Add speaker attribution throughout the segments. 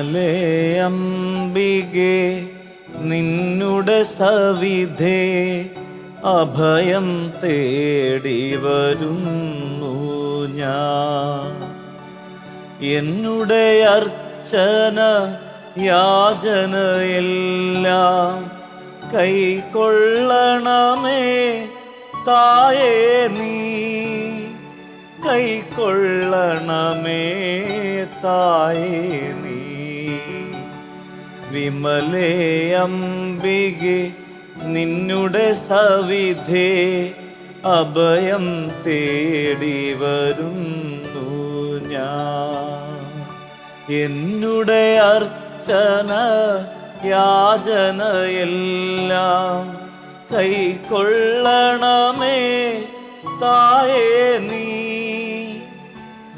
Speaker 1: വിമലേ അംബികെ നിന്നുടെ സവിധേ അഭയം തേടി വരുന്നു ഞാൻ. എന്നുടെ അർച്ചന യാചനയെല്ലാം കൈക്കൊള്ളണമേ തായേ നീ. കൈക്കൊള്ളണമേ തായേ വിമലേ അംബികെ നിന്നുടെ സവിധേ അഭയം തേടി വരുന്നു ഞാൻ. എന്നുടെ അർച്ചന യാചനയെല്ലാം കൈക്കൊള്ളണമേ തായേ നീ.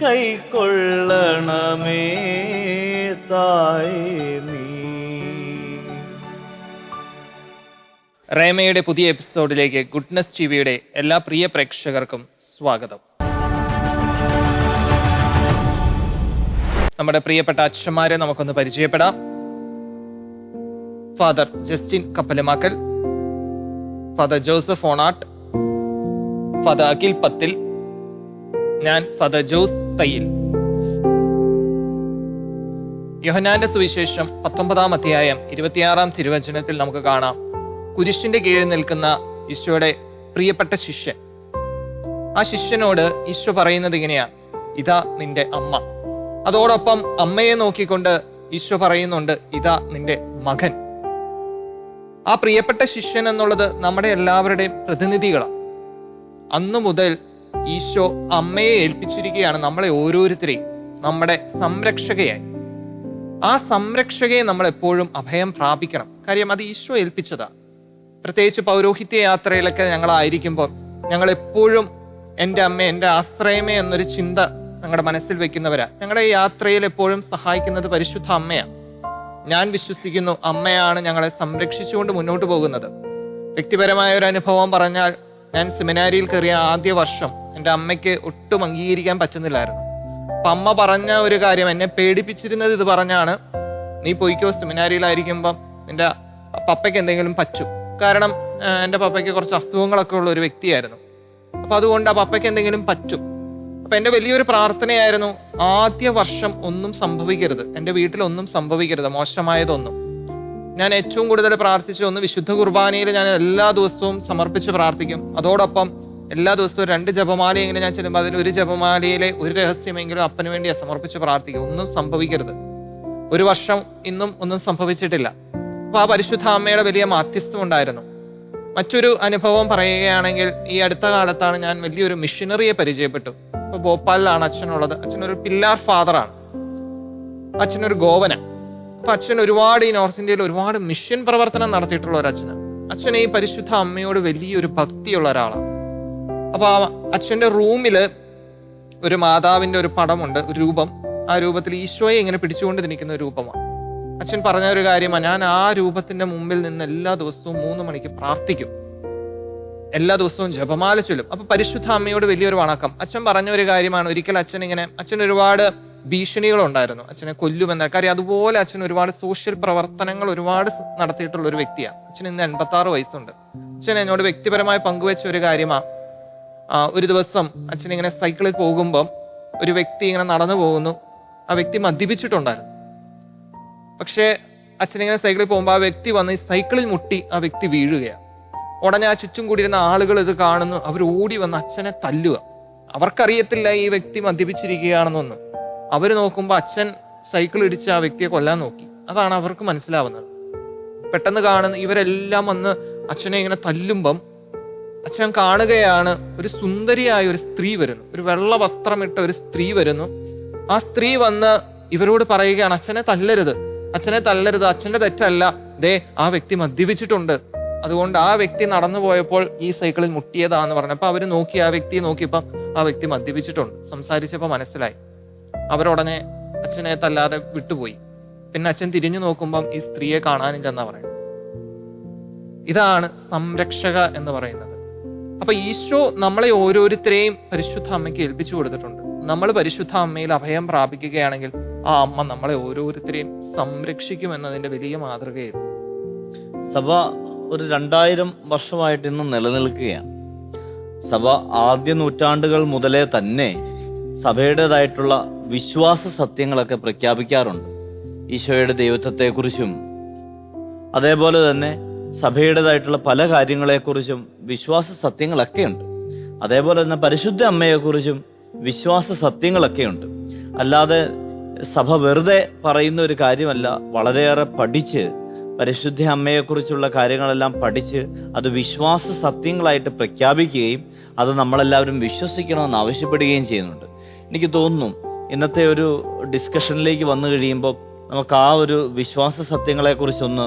Speaker 1: കൈക്കൊള്ളണമേ തായേ നീ.
Speaker 2: റേമയുടെ പുതിയ എപ്പിസോഡിലേക്ക് ഗുഡ്നസ് ടി വിയുടെ എല്ലാ പ്രിയ പ്രേക്ഷകർക്കും സ്വാഗതം. നമ്മുടെ പ്രിയപ്പെട്ട അച്ഛന്മാരെ നമുക്കൊന്ന് പരിചയപ്പെടാം. Father Justin Kappalamakkal father Joseph Onattu father Akhil Pathil ഞാൻ ഫാദർ ജോസ് തയ്യിൽ. യോഹനാന്റെ സുവിശേഷം പത്തൊമ്പതാം അധ്യായം ഇരുപത്തിയാറാം തിരുവചനത്തിൽ നമുക്ക് കാണാം. കുരിശിന്റെ കീഴിൽ നിൽക്കുന്ന ഈശോയുടെ പ്രിയപ്പെട്ട ശിഷ്യൻ. ആ ശിഷ്യനോട് ഈശോ പറയുന്നത് ഇങ്ങനെയാ ഇതാ നിന്റെ അമ്മ. അതോടൊപ്പം അമ്മയെ നോക്കിക്കൊണ്ട് ഈശോ പറയുന്നുണ്ട് ഇതാ നിന്റെ മകൻ. ആ പ്രിയപ്പെട്ട ശിഷ്യൻ എന്നുള്ളത് നമ്മുടെ എല്ലാവരുടെയും പ്രതിനിധികളാണ്. അന്നു മുതൽ ഈശോ അമ്മയെ ഏൽപ്പിച്ചിരിക്കുകയാണ് നമ്മളെ ഓരോരുത്തരെയും നമ്മുടെ സംരക്ഷകയായി. ആ സംരക്ഷകയെ നമ്മൾ എപ്പോഴും അഭയം പ്രാപിക്കണം. കാര്യം അത് ഈശോ ഏൽപ്പിച്ചതാ. പ്രത്യേകിച്ച് പൗരോഹിത്യ യാത്രയിലൊക്കെ ഞങ്ങളായിരിക്കുമ്പോൾ ഞങ്ങൾ എപ്പോഴും എന്റെ അമ്മ എന്റെ ആശ്രയമേ എന്നൊരു ചിന്ത ഞങ്ങളുടെ മനസ്സിൽ വെക്കുന്നവരാ ഞങ്ങളുടെ യാത്രയിൽ എപ്പോഴും സഹായിക്കുന്നത് പരിശുദ്ധ അമ്മയാണ് ഞാൻ വിശ്വസിക്കുന്നു അമ്മയാണ് ഞങ്ങളെ സംരക്ഷിച്ചുകൊണ്ട് മുന്നോട്ട് പോകുന്നത്. വ്യക്തിപരമായ ഒരു അനുഭവം പറഞ്ഞാൽ ഞാൻ സെമിനാരിയിൽ കയറിയ ആദ്യ വർഷം എന്റെ അമ്മയ്ക്ക് ഒട്ടും അംഗീകരിക്കാൻ പറ്റുന്നില്ലായിരുന്നു. അപ്പം അമ്മ പറഞ്ഞ ഒരു കാര്യം എന്നെ പേടിപ്പിച്ചിരുന്നത് ഇത് പറഞ്ഞാണ് നീ പോയിക്കോ സെമിനാരിയിലായിരിക്കുമ്പം എന്റെ പപ്പയ്ക്ക് എന്തെങ്കിലും പറ്റും. കാരണം എന്റെ പപ്പയ്ക്ക് കുറച്ച് അസുഖങ്ങളൊക്കെ ഉള്ള ഒരു വ്യക്തിയായിരുന്നു. അപ്പോൾ അതുകൊണ്ട് ആ പപ്പയ്ക്ക് എന്തെങ്കിലും പറ്റും. അപ്പം എന്റെ വലിയൊരു പ്രാർത്ഥനയായിരുന്നു ആദ്യ വർഷം ഒന്നും സംഭവിക്കരുത്. എന്റെ വീട്ടിലൊന്നും സംഭവിക്കരുത്. മോശമായതൊന്നും. ഞാൻ ഏറ്റവും കൂടുതൽ പ്രാർത്ഥിച്ച ഒന്ന് വിശുദ്ധ കുർബാനയിൽ ഞാൻ എല്ലാ ദിവസവും സമർപ്പിച്ച് പ്രാർത്ഥിക്കും. അതോടൊപ്പം എല്ലാ ദിവസവും രണ്ട് ജപമാലയെങ്കിലും ഞാൻ ചെല്ലുമ്പോൾ അതിൽ ഒരു ജപമാലയിലെ ഒരു രഹസ്യമെങ്കിലും അപ്പന് വേണ്ടി സമർപ്പിച്ച് പ്രാർത്ഥിക്കും. ഒന്നും സംഭവിക്കരുത്. ഒരു വർഷം ഇന്നും ഒന്നും സംഭവിച്ചിട്ടില്ല. അപ്പൊ ആ പരിശുദ്ധ അമ്മയുടെ വലിയ മാധ്യസ്ഥം ഉണ്ടായിരുന്നു മറ്റൊരു അനുഭവം പറയുകയാണെങ്കിൽ ഈ അടുത്ത കാലത്താണ് ഞാൻ വലിയൊരു മിഷനറിയെ പരിചയപ്പെട്ടു. ഇപ്പൊ ഭോപ്പാലിലാണ് അച്ഛനുള്ളത്. അച്ഛനൊരു പില്ലാർ ഫാദറാണ്. അച്ഛനൊരു ഗോവന. അപ്പൊ അച്ഛൻ ഒരുപാട് ഈ നോർത്ത് ഇന്ത്യയിൽ ഒരുപാട് മിഷൻ പ്രവർത്തനം നടത്തിയിട്ടുള്ള ഒരു അച്ഛനാണ് അച്ഛൻ ഈ പരിശുദ്ധ അമ്മയോട് വലിയൊരു ഭക്തിയുള്ള ഒരാളാണ്. അപ്പൊ ആ അച്ഛന്റെ റൂമിൽ ഒരു മാതാവിന്റെ ഒരു പടമുണ്ട് ഒരു രൂപം. ആ രൂപത്തിൽ ഈശോയെ ഇങ്ങനെ പിടിച്ചുകൊണ്ട് നിൽക്കുന്ന രൂപമാണ്. അച്ഛൻ പറഞ്ഞ ഒരു കാര്യമാണ് ഞാൻ ആ രൂപത്തിന്റെ മുമ്പിൽ നിന്ന് എല്ലാ ദിവസവും മൂന്ന് മണിക്ക് പ്രാർത്ഥിക്കും. എല്ലാ ദിവസവും ജപമാല ചൊല്ലും. അപ്പൊ പരിശുദ്ധ അമ്മയോട് വലിയൊരു വണക്കം. അച്ഛൻ പറഞ്ഞ ഒരു കാര്യമാണ് ഒരിക്കൽ അച്ഛൻ ഇങ്ങനെ അച്ഛൻ ഒരുപാട് ഭീഷണികളുണ്ടായിരുന്നു. അച്ഛനെ കൊല്ലുമെന്ന. കാര്യം അതുപോലെ അച്ഛൻ ഒരുപാട് സോഷ്യൽ പ്രവർത്തനങ്ങൾ ഒരുപാട് നടത്തിയിട്ടുള്ള ഒരു വ്യക്തിയാണ് അച്ഛൻ ഇന്ന് എൺപത്തി ആറ് വയസ്സുണ്ട്. അച്ഛൻ എന്നോട് വ്യക്തിപരമായി പങ്കുവെച്ച ഒരു കാര്യമാണ് ഒരു ദിവസം അച്ഛൻ ഇങ്ങനെ സൈക്കിളിൽ പോകുമ്പം ഒരു വ്യക്തി ഇങ്ങനെ നടന്നു പോകുന്നു. ആ വ്യക്തി മദ്യപിച്ചിട്ടുണ്ടായിരുന്നു. പക്ഷേ അച്ഛൻ ഇങ്ങനെ സൈക്കിളിൽ പോകുമ്പോൾ ആ വ്യക്തി വന്ന് ഈ സൈക്കിളിൽ മുട്ടി ആ വ്യക്തി വീഴുകയാണ് ഉടനെ ആ ചുറ്റും കൂടിയിരുന്ന ആളുകൾ ഇത് കാണുന്നു. അവർ ഓടി വന്ന് അച്ഛനെ തല്ലുക. അവർക്കറിയത്തില്ല ഈ വ്യക്തി മദ്യപിച്ചിരിക്കുകയാണെന്നൊന്നും. അവർ നോക്കുമ്പോൾ അച്ഛൻ സൈക്കിൾ ഇടിച്ച് ആ വ്യക്തിയെ കൊല്ലാൻ നോക്കി. അതാണ് അവർക്ക് മനസ്സിലാവുന്നത്. പെട്ടെന്ന് കാണുന്നു ഇവരെല്ലാം വന്ന് അച്ഛനെ ഇങ്ങനെ തല്ലുമ്പം അച്ഛൻ കാണുകയാണ് ഒരു സുന്ദരിയായ ഒരു സ്ത്രീ വരുന്നു. ഒരു വെള്ള വസ്ത്രമിട്ട ഒരു സ്ത്രീ വരുന്നു. ആ സ്ത്രീ വന്ന് ഇവരോട് പറയുകയാണ് അച്ഛനെ തല്ലരുത്. അച്ഛനെ തല്ലരുത് അച്ഛന്റെ തെറ്റല്ല. ദേ ആ വ്യക്തി മദ്യപിച്ചിട്ടുണ്ട്. അതുകൊണ്ട് ആ വ്യക്തി നടന്നു പോയപ്പോൾ ഈ സൈക്കിളിൽ മുട്ടിയതാന്ന് പറഞ്ഞപ്പോൾ അവർ നോക്കി ആ വ്യക്തിയെ നോക്കിയപ്പം ആ വ്യക്തി മദ്യപിച്ചിട്ടുണ്ട്. സംസാരിച്ചപ്പോൾ മനസ്സിലായി. അവരുടനെ അച്ഛനെ തല്ലാതെ വിട്ടുപോയി. പിന്നെ അച്ഛൻ തിരിഞ്ഞു നോക്കുമ്പം ഈ സ്ത്രീയെ കാണാനില്ലെന്നാ പറയുന്നത്. ഇതാണ് സംരക്ഷക എന്ന് പറയുന്നത്. അപ്പൊ ഈശോ നമ്മളെ ഓരോരുത്തരെയും പരിശുദ്ധ അമ്മയ്ക്ക് ഏൽപ്പിച്ചു കൊടുത്തിട്ടുണ്ട്. നമ്മൾ പരിശുദ്ധ അമ്മയിൽ അഭയം പ്രാപിക്കുകയാണെങ്കിൽ ആ അമ്മ നമ്മളെ ഓരോരുത്തരെയും സംരക്ഷിക്കുമെന്നതിന്റെ വലിയ മാതൃകയായിരുന്നു
Speaker 1: സഭ ഒരു രണ്ടായിരം വർഷമായിട്ട് ഇന്ന് നിലനിൽക്കുകയാണ്. സഭ ആദ്യ നൂറ്റാണ്ടുകൾ മുതലേ തന്നെ സഭയുടേതായിട്ടുള്ള വിശ്വാസ സത്യങ്ങളൊക്കെ പ്രഖ്യാപിക്കാറുണ്ട്. ഈശോയുടെ ദൈവത്വത്തെക്കുറിച്ചും അതേപോലെ തന്നെ സഭയുടേതായിട്ടുള്ള പല കാര്യങ്ങളെക്കുറിച്ചും വിശ്വാസ സത്യങ്ങളൊക്കെ ഉണ്ട് അതേപോലെ തന്നെ പരിശുദ്ധ അമ്മയെക്കുറിച്ചും വിശ്വാസ സത്യങ്ങളൊക്കെയുണ്ട് അല്ലാതെ സഭ വെറുതെ പറയുന്ന ഒരു കാര്യമല്ല. വളരെയേറെ പഠിച്ച് പരിശുദ്ധ അമ്മയെക്കുറിച്ചുള്ള കാര്യങ്ങളെല്ലാം പഠിച്ച് അത് വിശ്വാസ സത്യങ്ങളായിട്ട് പ്രഖ്യാപിക്കുകയും അത് നമ്മളെല്ലാവരും വിശ്വസിക്കണമെന്ന് ആവശ്യപ്പെടുകയും ചെയ്യുന്നുണ്ട്. എനിക്ക് തോന്നുന്നു ഇന്നത്തെ ഒരു ഡിസ്കഷനിലേക്ക് വന്നു കഴിയുമ്പോൾ നമുക്ക് ആ ഒരു വിശ്വാസ സത്യങ്ങളെക്കുറിച്ചൊന്ന്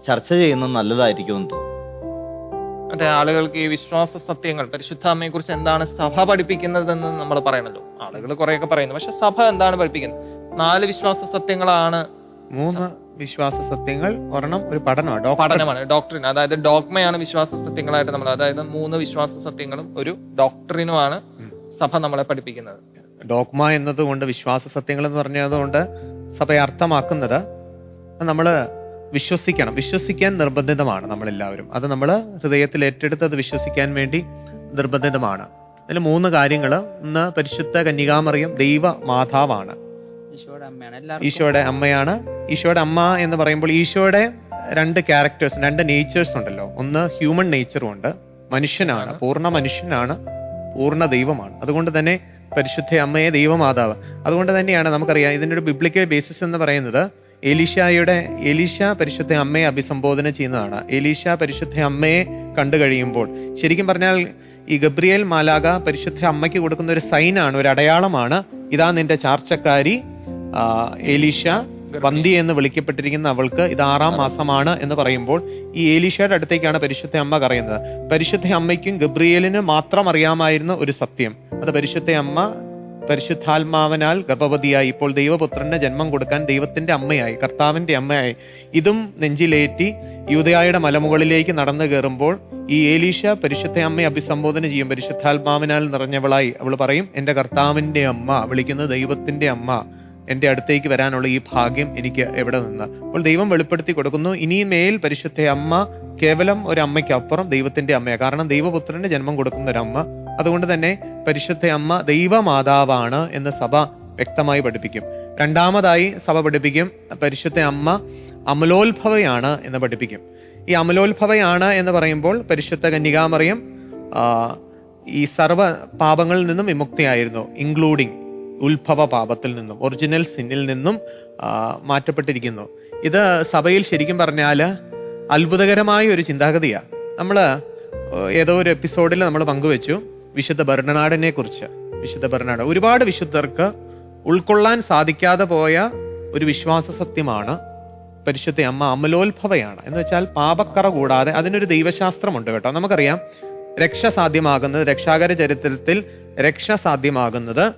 Speaker 1: ചർച്ച ചെയ്യുന്നത് നല്ലതായിരിക്കുമെന്ന് തോന്നുന്നു.
Speaker 2: അതെ ആളുകൾക്ക് ഈ വിശ്വാസ സത്യങ്ങൾ പരിശുദ്ധ അമ്മയെ കുറിച്ച് എന്താണ് സഭ പഠിപ്പിക്കുന്നതെന്ന് നമ്മൾ പറയണല്ലോ. ആളുകൾ കുറെയൊക്കെ പറയുന്നു പക്ഷെ സഭ എന്താണ് പഠിപ്പിക്കുന്നത്? നാല് വിശ്വാസ സത്യങ്ങളാണ്
Speaker 3: മൂന്ന് വിശ്വാസ സത്യങ്ങൾ ഒരെണ്ണം ഒരു പഠനമാണ്
Speaker 2: പഠനമാണ് ഡോക്ടറിൻ അതായത് ഡോക്മയാണ് വിശ്വാസ സത്യങ്ങളായിട്ട് നമ്മൾ അതായത് മൂന്ന് വിശ്വാസ സത്യങ്ങളും ഒരു ഡോക്ടറിനുമാണ് സഭ നമ്മളെ പഠിപ്പിക്കുന്നത്.
Speaker 3: ഡോക്മ എന്നതുകൊണ്ട് വിശ്വാസ സത്യങ്ങൾ എന്ന് പറഞ്ഞതുകൊണ്ട് സഭയെ അർത്ഥമാക്കുന്നത് നമ്മൾ വിശ്വസിക്കണം. വിശ്വസിക്കാൻ നിർബന്ധിതമാണ് നമ്മളെല്ലാവരും. അത് നമ്മൾ ഹൃദയത്തിൽ ഏറ്റെടുത്ത് അത് വിശ്വസിക്കാൻ വേണ്ടി നിർബന്ധിതമാണ്. അതിൽ മൂന്ന് കാര്യങ്ങൾ ഒന്ന് പരിശുദ്ധ കന്യകാമറിയം ദൈവ മാതാവാണ്.
Speaker 4: ഈശോയുടെ അമ്മയാണ്. എല്ലാവർക്കും
Speaker 3: ഈശോയുടെ അമ്മയാണ്. ഈശോയുടെ അമ്മ എന്ന് പറയുമ്പോൾ ഈശോയുടെ രണ്ട് ക്യാരക്ടേഴ്സ് രണ്ട് നേച്ചേഴ്സ് ഉണ്ടല്ലോ. ഒന്ന് ഹ്യൂമൻ നേച്ചറും ഉണ്ട്. മനുഷ്യനാണ്. പൂർണ മനുഷ്യനാണ്. പൂർണ ദൈവമാണ്. അതുകൊണ്ട് തന്നെ പരിശുദ്ധ അമ്മയെ ദൈവമാതാവ്. അതുകൊണ്ട് തന്നെയാണ് നമുക്കറിയാം ഇതിന്റെ ഒരു ബിബ്ലിക്കൽ ബേസിസ് എന്ന് പറയുന്നത് എലീഷായുടെ എലീഷ പരിശുദ്ധ അമ്മയെ അഭിസംബോധന ചെയ്യുന്നതാണ്. എലീഷ പരിശുദ്ധ അമ്മയെ കണ്ടു കഴിയുമ്പോൾ ശരിക്കും പറഞ്ഞാൽ ഈ ഗബ്രിയേൽ മാലാക പരിശുദ്ധ അമ്മയ്ക്ക് കൊടുക്കുന്ന ഒരു സൈനാണ് ഒരു അടയാളമാണ്. ഇതാ നിന്റെ ചാർച്ചക്കാരി എലീഷ വന്തി എന്ന് വിളിക്കപ്പെട്ടിരിക്കുന്ന അവൾക്ക് ഇത് ആറാം മാസമാണ് എന്ന് പറയുമ്പോൾ ഈ ഏലീഷയുടെ അടുത്തേക്കാണ് പരിശുദ്ധ അമ്മ പറയുന്നത് പരിശുദ്ധ അമ്മയ്ക്കും ഗബ്രിയേലിനും മാത്രം അറിയാമായിരുന്ന ഒരു സത്യം. അത് പരിശുദ്ധ അമ്മ പരിശുദ്ധാത്മാവനാൽ ഗർഭവതിയായി. ഇപ്പോൾ ദൈവപുത്രന് ജന്മം കൊടുക്കാൻ ദൈവത്തിന്റെ അമ്മയായി കർത്താവിന്റെ അമ്മയായി. ഇതും നെഞ്ചിലേറ്റി യൂതയായുടെ മലമുകളിലേക്ക് നടന്നു കയറുമ്പോൾ ഈ ഏലീഷ പരിശുദ്ധ അമ്മയെ അഭിസംബോധന ചെയ്യും. പരിശുദ്ധാത്മാവിനാൽ നിറഞ്ഞവളായി അവൾ പറയും എന്റെ കർത്താവിന്റെ അമ്മ വിളിക്കുന്നത് ദൈവത്തിന്റെ അമ്മ. എന്റെ അടുത്തേക്ക് വരാനുള്ള ഈ ഭാഗ്യം എനിക്ക് എവിടെ നിന്ന്? അപ്പോൾ ദൈവം വെളിപ്പെടുത്തി കൊടുക്കുന്നു ഇനിമേൽ പരിശുദ്ധ അമ്മ കേവലം ഒരു അമ്മയ്ക്കപ്പുറം ദൈവത്തിന്റെ അമ്മയാണ് കാരണം ദൈവപുത്രന് ജന്മം കൊടുക്കുന്ന ഒരു അമ്മ അതുകൊണ്ട് തന്നെ പരിശുദ്ധ അമ്മ ദൈവമാതാവാണ് എന്ന് സഭ വ്യക്തമായി പഠിപ്പിക്കും. രണ്ടാമതായി സഭ പഠിപ്പിക്കും പരിശുദ്ധ അമ്മ അമലോത്ഭവയാണ് എന്ന് പഠിപ്പിക്കും. ഈ അമലോത്ഭവയാണ് എന്ന് പറയുമ്പോൾ പരിശുദ്ധ കന്യകാമറിയം ഈ സർവ പാപങ്ങളിൽ നിന്നും വിമുക്തിയായിരുന്നു. ഇൻക്ലൂഡിങ് ഉത്ഭവ പാപത്തിൽ നിന്നും ഒറിജിനൽ സിന്നിൽ നിന്നും മാറ്റപ്പെട്ടിരിക്കുന്നു. ഇത് സഭയിൽ ശരിക്കും പറഞ്ഞാൽ അത്ഭുതകരമായ ഒരു ചിന്താഗതിയാണ് നമ്മൾ ഏതോ ഒരു എപ്പിസോഡിൽ നമ്മൾ പങ്കുവെച്ചു. വിശുദ്ധ ഭരണനാടിനെ കുറിച്ച് വിശുദ്ധ ഭരണനാട്. ഒരുപാട് വിശുദ്ധർക്ക് ഉൾക്കൊള്ളാൻ സാധിക്കാതെ പോയ ഒരു വിശ്വാസ സത്യമാണ് പരിശുദ്ധ അമ്മ അമലോത്ഭവയാണ്. എന്ന് വെച്ചാൽ പാപക്കറ കൂടാതെ അതിനൊരു ദൈവശാസ്ത്രമുണ്ട് കേട്ടോ. നമുക്കറിയാം രക്ഷ സാധ്യമാകുന്നത് രക്ഷാകര ചരിത്രത്തിൽ രക്ഷ സാധ്യമാകുന്നത്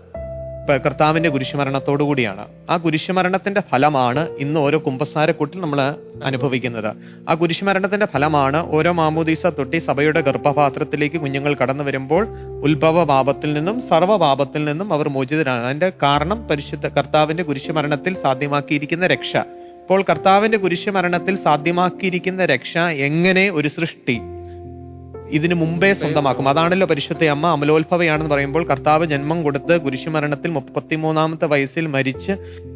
Speaker 3: പ- കുരിശുമരണത്തോടുകൂടിയാണ് കുരിശുമരണത്തോടു കൂടിയാണ്. ആ കുരിശുമരണത്തിന്റെ ഫലമാണ് ഇന്ന് ഓരോ കുമ്പസാരക്കൂട്ടിൽ നമ്മൾ അനുഭവിക്കുന്നത്. ആ കുരിശുമരണത്തിന്റെ ഫലമാണ് ഓരോ മാമോദീസ തൊട്ടി സഭയുടെ ഗർഭപാത്രത്തിലേക്ക് കുഞ്ഞുങ്ങൾ കടന്നു വരുമ്പോൾ ഉത്ഭവ പാപത്തിൽ നിന്നും സർവപാപത്തിൽ നിന്നും അവർ മോചിതരാണ്. അതിന്റെ കാരണം പരിശുദ്ധ കർത്താവിന്റെ കുരിശുമരണത്തിൽ സാധ്യമാക്കിയിരിക്കുന്ന രക്ഷ. ഇപ്പോൾ കർത്താവിന്റെ കുരിശുമരണത്തിൽ സാധ്യമാക്കിയിരിക്കുന്ന രക്ഷ എങ്ങനെ ഒരു സൃഷ്ടി? ഇതിനു മുമ്പേ സ്വന്തമാക്കും. അതാണല്ലോ പരിശുദ്ധ അമ്മ അമലോത്ഭവയാണെന്ന് പറയുമ്പോൾ കർത്താവ് ജന്മം കൊടുത്ത് കുരിശുമരണത്തിൽ മുപ്പത്തിമൂന്നാമത്തെ വയസ്സിൽ മരിച്ച്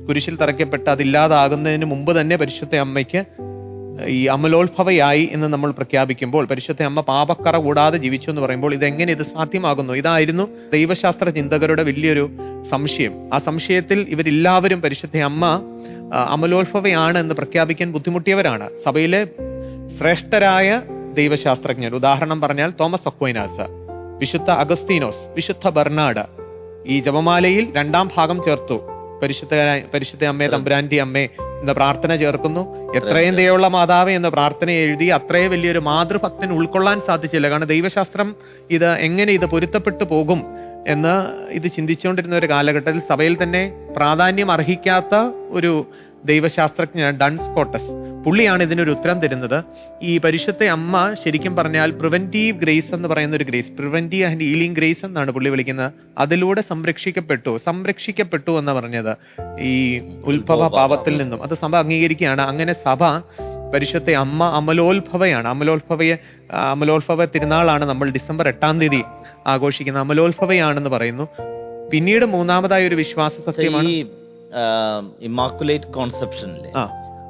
Speaker 3: കുരിശിൽ തറയ്ക്കപ്പെട്ട് അതില്ലാതാകുന്നതിന് മുമ്പ് തന്നെ പരിശുദ്ധ അമ്മയ്ക്ക് ഈ അമലോത്ഭവയായി എന്ന് നമ്മൾ പ്രഖ്യാപിക്കുമ്പോൾ പരിശുദ്ധ അമ്മ പാപക്കറ കൂടാതെ ജീവിച്ചു എന്ന് പറയുമ്പോൾ ഇതെങ്ങനെ ഇത് സാധ്യമാകുന്നു? ഇതായിരുന്നു ദൈവശാസ്ത്ര ചിന്തകരുടെ വലിയൊരു സംശയം. ആ സംശയത്തിൽ ഇവരെല്ലാവരും പരിശുദ്ധ അമ്മ അമലോത്ഭവയാണ് എന്ന് പ്രഖ്യാപിക്കാൻ ബുദ്ധിമുട്ടിയവരാണ്. സഭയിലെ ശ്രേഷ്ഠരായ ദൈവശാസ്ത്രജ്ഞർ. ഉദാഹരണം പറഞ്ഞാൽ തോമസ് ഒക്വൈനാസ് വിശുദ്ധ അഗസ്തീനോസ് വിശുദ്ധ ബർണാഡ്. ഈ ജപമാലയിൽ രണ്ടാം ഭാഗം ചേർത്തു. പരിശുദ്ധ പരിശുദ്ധ അമ്മേ തമ്പുരാന്റെ അമ്മ എന്ന പ്രാർത്ഥന ചേർക്കുന്നു. എത്രയും ദയുള്ള മാതാവ് എന്ന പ്രാർത്ഥന എഴുതി അത്രയും വലിയൊരു മാതൃഭക്തൻ ഉൾക്കൊള്ളാൻ സാധിച്ചില്ല. കാരണം ദൈവശാസ്ത്രം ഇത് എങ്ങനെ ഇത് പൊരുത്തപ്പെട്ടു പോകും എന്ന് ഇത് ചിന്തിച്ചുകൊണ്ടിരുന്ന ഒരു കാലഘട്ടത്തിൽ സഭയിൽ തന്നെ പ്രാധാന്യം അർഹിക്കാത്ത ഒരു ദൈവശാസ്ത്രജ്ഞ ഡൺസ് സ്കോട്ടസ് പുള്ളിയാണ് ഇതിനൊരു ഉത്തരം തരുന്നത്. ഈ പരിശുദ്ധ അമ്മ ശരിക്കും പറഞ്ഞാൽ പ്രിവെന്റീവ് ഗ്രേസ് എന്ന് പറയുന്ന ഒരു grace preventive and healing grace എന്നാണ് പുള്ളി വിളിക്കുന്നത്. അതിലൂടെ സംരക്ഷിക്കപ്പെട്ടു സംരക്ഷിക്കപ്പെട്ടു എന്ന് പറഞ്ഞത്. ഈ ഉത്ഭവ പാപത്തിൽ നിന്നും. അത് സഭ അംഗീകരിക്കുകയാണ്. അങ്ങനെ സഭ പരിശുദ്ധ അമ്മ അമലോത്ഭവയാണ്. അമലോത്ഭവയെ അമലോത്ഭവ തിരുനാളാണ് നമ്മൾ ഡിസംബർ എട്ടാം തീയതി ആഘോഷിക്കുന്നത്. അമലോത്ഭവയാണെന്ന് പറയുന്നു. പിന്നീട് മൂന്നാമതായ ഒരു വിശ്വാസ സത്യമാണ്.
Speaker 1: ഇമാക്കുലേറ്റ് കോൺസെപ്ഷനിലെ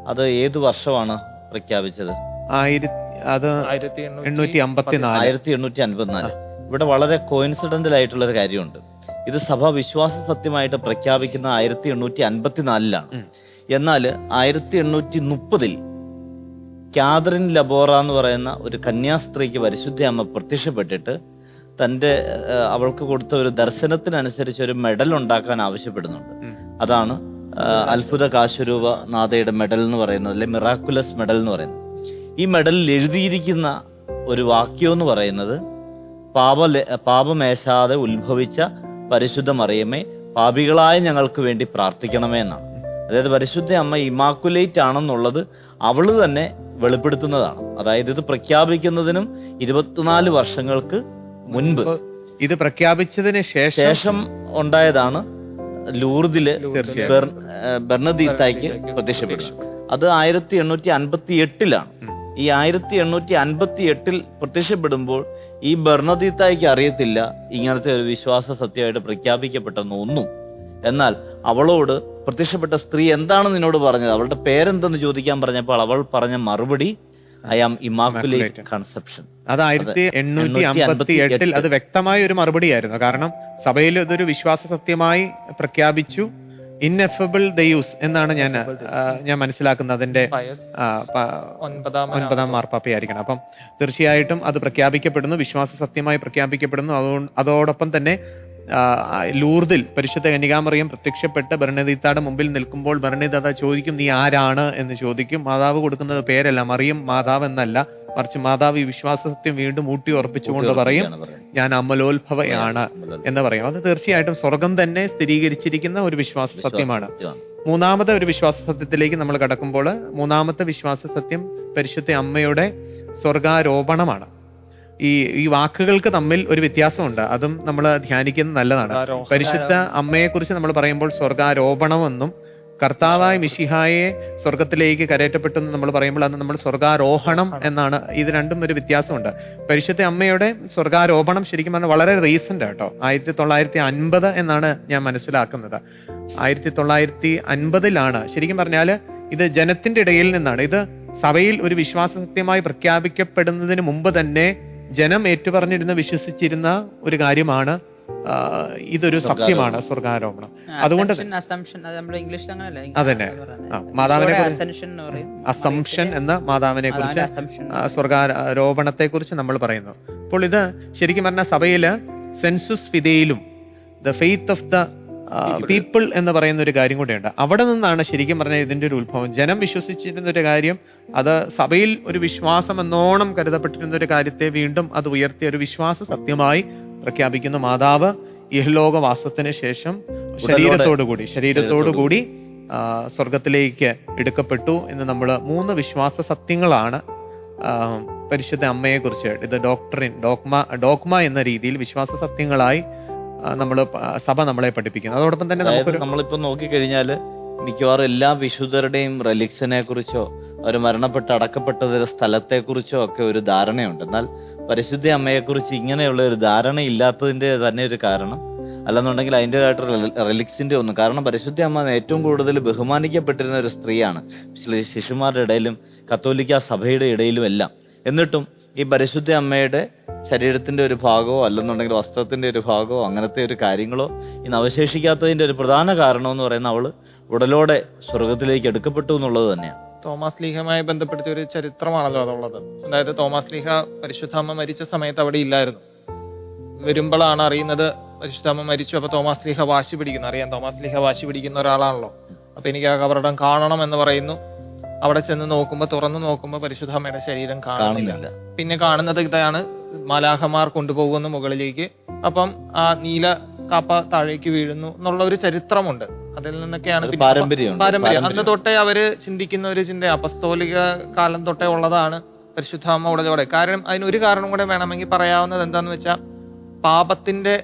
Speaker 1: അത് ഏത് വർഷമാണ് പ്രഖ്യാപിച്ചത്?
Speaker 3: ആയിരത്തി അത്
Speaker 2: ആയിരത്തി
Speaker 3: എണ്ണൂറ്റി അമ്പത്തിനാല്
Speaker 1: ആയിരത്തി എണ്ണൂറ്റി അൻപത്തിനാല് ഇവിടെ വളരെ കോയിൻസിഡന്റൽ ആയിട്ടുള്ള ഒരു കാര്യമുണ്ട്. ഇത് സഭ വിശ്വാസ സത്യമായിട്ട് പ്രഖ്യാപിക്കുന്ന ആയിരത്തി എണ്ണൂറ്റി അൻപത്തിനാലിലാണ് എന്നാൽ ആയിരത്തി എണ്ണൂറ്റി മുപ്പതിൽ കാതറിൻ ലബോറ എന്ന് പറയുന്ന ഒരു കന്യാസ്ത്രീക്ക് പരിശുദ്ധ അമ്മ പ്രത്യക്ഷപ്പെട്ടിട്ട് തന്റെ അവൾക്ക് കൊടുത്ത ഒരു ദർശനത്തിനനുസരിച്ച് ഒരു മെഡൽ ഉണ്ടാക്കാൻ ആവശ്യപ്പെടുന്നുണ്ട്. അതാണ് അത്ഭുത കാശുരൂപ നാഥയുടെ മെഡൽ എന്ന് പറയുന്നത് അല്ലെ മിറാക്കുലസ് മെഡൽ എന്ന് പറയുന്നത്. ഈ മെഡലിൽ എഴുതിയിരിക്കുന്ന ഒരു വാക്യം എന്ന് പറയുന്നത് പാപ പാപമേശാതെ ഉത്ഭവിച്ച പരിശുദ്ധ മറിയമ്മേ പാപികളായ ഞങ്ങൾക്ക് വേണ്ടി പ്രാർത്ഥിക്കണമേ എന്നാണ്. അതായത് പരിശുദ്ധ അമ്മ ഇമാക്കുലേറ്റ് ആണെന്നുള്ളത് അവൾ തന്നെ വെളിപ്പെടുത്തുന്നതാണ്. അതായത് ഇത് പ്രഖ്യാപിക്കുന്നതിനും ഇരുപത്തിനാല് വർഷങ്ങൾക്ക് മുൻപ്
Speaker 3: ഇത് പ്രഖ്യാപിച്ചതിന് ശേഷം
Speaker 1: ശേഷം ഉണ്ടായതാണ് ലൂർദിൽ ബെർ- പ്രത്യക്ഷപ്പെട്ടു ബെർണദീത്തായ്ക്ക് പ്രത്യക്ഷപ്പെടുന്നത് അത് ആയിരത്തി എണ്ണൂറ്റി അൻപത്തി എട്ടിലാണ് ഈ ആയിരത്തി എണ്ണൂറ്റി അൻപത്തി എട്ടിൽ പ്രത്യക്ഷപ്പെടുമ്പോൾ ഈ ബെർണദീത്തായ്ക്ക് അറിയത്തില്ല ഇങ്ങനത്തെ ഒരു വിശ്വാസ സത്യമായിട്ട് പ്രഖ്യാപിക്കപ്പെട്ടെന്ന് ഒന്നും. എന്നാൽ അവളോട് പ്രത്യക്ഷപ്പെട്ട സ്ത്രീ എന്താണ് നിന്നോട് പറഞ്ഞത്? അവളുടെ പേരെന്തെന്ന് ചോദിക്കാൻ പറഞ്ഞപ്പോൾ അവൾ പറഞ്ഞ മറുപടി ഐ ആം ഇമാക്കുലേറ്റ് കൺസെപ്ഷൻ
Speaker 3: അത് ആയിരത്തി എണ്ണൂറ്റി അമ്പത്തി എട്ടിൽ അത് വ്യക്തമായ ഒരു മറുപടിയായിരുന്നു. കാരണം സഭയിൽ ഇതൊരു വിശ്വാസ സത്യമായി പ്രഖ്യാപിച്ചു. ഇൻഎഫബിൾ ദയൂസ് എന്നാണ് ഞാൻ ഞാൻ മനസ്സിലാക്കുന്നത്. അതിന്റെ
Speaker 2: ഒൻപതാം
Speaker 3: മാർപ്പാപ്പയായിരിക്കണം. അപ്പം തീർച്ചയായിട്ടും അത് പ്രഖ്യാപിക്കപ്പെടുന്നു വിശ്വാസ സത്യമായി പ്രഖ്യാപിക്കപ്പെടുന്നു. അതുകൊണ്ട് അതോടൊപ്പം തന്നെ ലൂർദിൽ പരിശുദ്ധ കന്യകാമറിയം പ്രത്യക്ഷപ്പെട്ട് ഭരണദീത്താടെ മുമ്പിൽ നിൽക്കുമ്പോൾ ഭരണദീത്ത ചോദിക്കും നീ ആരാണ്? എന്ന് ചോദിക്കും. മാതാവ് കൊടുക്കുന്നത് പേരല്ല മറിയം മാതാവ് എന്നല്ല. മറിച്ച് മാതാവ് ഈ വിശ്വാസ സത്യം വീണ്ടും ഊട്ടി ഉറപ്പിച്ചുകൊണ്ട് പറയും ഞാൻ അമലോത്ഭവയാണ് എന്ന് പറയും. അത് തീർച്ചയായിട്ടും സ്വർഗം തന്നെ സ്ഥിരീകരിച്ചിരിക്കുന്ന ഒരു വിശ്വാസ സത്യമാണ് മൂന്നാമത്തെ ഒരു വിശ്വാസ സത്യത്തിലേക്ക് നമ്മൾ കടക്കുമ്പോൾ മൂന്നാമത്തെ വിശ്വാസ സത്യം പരിശുദ്ധ അമ്മയുടെ സ്വർഗാരോപണമാണ്. ഈ ഈ വാക്കുകൾക്ക് തമ്മിൽ ഒരു വ്യത്യാസമുണ്ട്. അതും നമ്മൾ ധ്യാനിക്കുന്നത് നല്ലതാണ്. പരിശുദ്ധ അമ്മയെ കുറിച്ച് നമ്മൾ പറയുമ്പോൾ സ്വർഗാരോപണമെന്നും കർത്താവായ മിഷിഹായെ സ്വർഗത്തിലേക്ക് കരയറ്റപ്പെട്ടെന്ന് നമ്മൾ പറയുമ്പോൾ അന്ന് നമ്മൾ സ്വർഗാരോഹണം എന്നാണ്. ഇത് രണ്ടും ഒരു വ്യത്യാസമുണ്ട്. പരിശുദ്ധ അമ്മയുടെ സ്വർഗാരോപണം ശരിക്കും പറഞ്ഞാൽ വളരെ റീസെന്റ് ആട്ടോ. ആയിരത്തി തൊള്ളായിരത്തി അൻപത് എന്നാണ് ഞാൻ മനസ്സിലാക്കുന്നത്. ആയിരത്തി തൊള്ളായിരത്തി അൻപതിലാണ് ശരിക്കും പറഞ്ഞാൽ ഇത് ജനത്തിന്റെ ഇടയിൽ നിന്നാണ്. ഇത് സഭയിൽ ഒരു വിശ്വാസ സത്യമായി പ്രഖ്യാപിക്കപ്പെടുന്നതിന് മുമ്പ് തന്നെ ജനം ഏറ്റുപറഞ്ഞിരുന്ന വിശ്വസിച്ചിരുന്ന ഒരു കാര്യമാണ് ഇതൊരു സത്യമാണ് സ്വർഗാരോപണം. അതുകൊണ്ട് അതന്നെ. മാതാവിനെ അസംഷൻ എന്ന മാതാവിനെ കുറിച്ച്
Speaker 4: assumption.
Speaker 3: സ്വർഗാരോപണത്തെ കുറിച്ച് നമ്മൾ പറയുന്നു. അപ്പോൾ ഇത് ശരിക്കും പറഞ്ഞ സഭയിൽ സെൻസസ് ഫിദയിലും the faith of the people എന്ന് പറയുന്ന ഒരു കാര്യം കൂടെയുണ്ട്. അവിടെ നിന്നാണ് ശരിക്കും പറഞ്ഞാൽ ഇതിന്റെ ഒരു ഉത്ഭവം. ജനം വിശ്വസിച്ചിരുന്ന ഒരു കാര്യം അത് സഭയിൽ ഒരു വിശ്വാസം എന്നോണം കരുതപ്പെട്ടിരുന്ന ഒരു കാര്യത്തെ വീണ്ടും അത് ഉയർത്തിയ ഒരു വിശ്വാസ സത്യമായി പ്രഖ്യാപിക്കുന്ന മാതാവ്. ഇഹലോകവാസത്തിന് ശേഷം ശരീരത്തോടു കൂടി ശരീരത്തോടു കൂടി സ്വർഗത്തിലേക്ക് എടുക്കപ്പെട്ടു എന്ന് നമ്മൾ മൂന്ന് വിശ്വാസ സത്യങ്ങളാണ് പരിശുദ്ധ അമ്മയെക്കുറിച്ച് ഇത് ഡോക്ടറിൻ ഡോക്മ ഡോക്മ എന്ന രീതിയിൽ വിശ്വാസ സത്യങ്ങളായി നമ്മൾ സഭ നമ്മളെ പഠിപ്പിക്കുന്നു. അതോടൊപ്പം തന്നെ
Speaker 1: അതായത്
Speaker 3: നമുക്കൊരു
Speaker 1: നമ്മളിപ്പോ നോക്കിക്കഴിഞ്ഞാൽ മിക്കവാറും എല്ലാ വിശുദ്ധരുടെയും റെലിക്സിനെ കുറിച്ചോ അവർ മരണപ്പെട്ട് അടക്കപ്പെട്ട സ്ഥലത്തെക്കുറിച്ചോ ഒക്കെ ഒരു ധാരണയുണ്ട്. എന്നാൽ പരിശുദ്ധ അമ്മയെക്കുറിച്ച് ഇങ്ങനെയുള്ള ഒരു ധാരണ ഇല്ലാത്തതിന്റെ തന്നെ ഒരു കാരണം. അല്ലെന്നുണ്ടെങ്കിൽ അതിന്റെതായിട്ട് റെലിക്സിന്റെ ഒന്നും. കാരണം പരിശുദ്ധ അമ്മ ഏറ്റവും കൂടുതൽ ബഹുമാനിക്കപ്പെട്ടിരുന്ന ഒരു സ്ത്രീയാണ്. ശിശു- ശിശുമാരുടെ ഇടയിലും കത്തോലിക്ക സഭയുടെ ഇടയിലും എല്ലാം. എന്നിട്ടും ഈ പരിശുദ്ധ അമ്മയുടെ ശരീരത്തിന്റെ ഒരു ഭാഗമോ അല്ലെന്നുണ്ടെങ്കിൽ വസ്ത്രത്തിന്റെ ഒരു ഭാഗമോ അങ്ങനത്തെ ഒരു കാര്യങ്ങളോ ഇന്ന് അവശേഷിക്കാത്തതിന്റെ ഒരു പ്രധാന കാരണം എന്ന് പറയുന്ന അവൾ ഉടലോടെ സ്വർഗത്തിലേക്ക് എടുക്കപ്പെട്ടു എന്നുള്ളത് തന്നെയാണ്.
Speaker 2: തോമസ് ലീഹയുമായി ബന്ധപ്പെടുത്തിയ ഒരു ചരിത്രമാണല്ലോ അതുള്ളത്. അതായത് തോമസ് ലീഹ പരിശുദ്ധാമ്മ മരിച്ച സമയത്ത് അവിടെ ഇല്ലായിരുന്നു. വരുമ്പോഴാണ് അറിയുന്നത് പരിശുദ്ധാമ്മ മരിച്ചു അപ്പൊ തോമസ് ലീഹ വാശി പിടിക്കുന്നു. അറിയാം തോമസ് ലീഹ വാശി പിടിക്കുന്ന ഒരാളാണല്ലോ. അപ്പൊ എനിക്ക് ആ കബറടം കാണണം എന്ന് പറയുന്നു. അവിടെ ചെന്ന് നോക്കുമ്പോൾ തുറന്നു നോക്കുമ്പോൾ പരിശുദ്ധമ്മയുടെ ശരീരം കാണുന്നില്ല. പിന്നെ കാണുന്നത് ഇതാണ് മലാഹമാർ കൊണ്ടുപോകുന്ന മുകളിലേക്ക്. അപ്പം ആ നീല കാപ്പ താഴേക്ക് വീഴുന്നു എന്നുള്ള ഒരു ചരിത്രമുണ്ട്. അതിൽ നിന്നൊക്കെയാണ്
Speaker 1: ഒരു
Speaker 2: പാരമ്പര്യം. അന്ന് തൊട്ടേ അവർ ചിന്തിക്കുന്ന ഒരു ചിന്ത അപസ്തോലിക കാലം തൊട്ടേ ഉള്ളതാണ് പരിശുദ്ധാമ്മ ഉടലോടെ കാരണം അതിനൊരു കാരണം കൂടെ വേണമെങ്കിൽ പറയാവുന്നത് എന്താന്ന് വെച്ചാൽ പാപത്തിന്റെ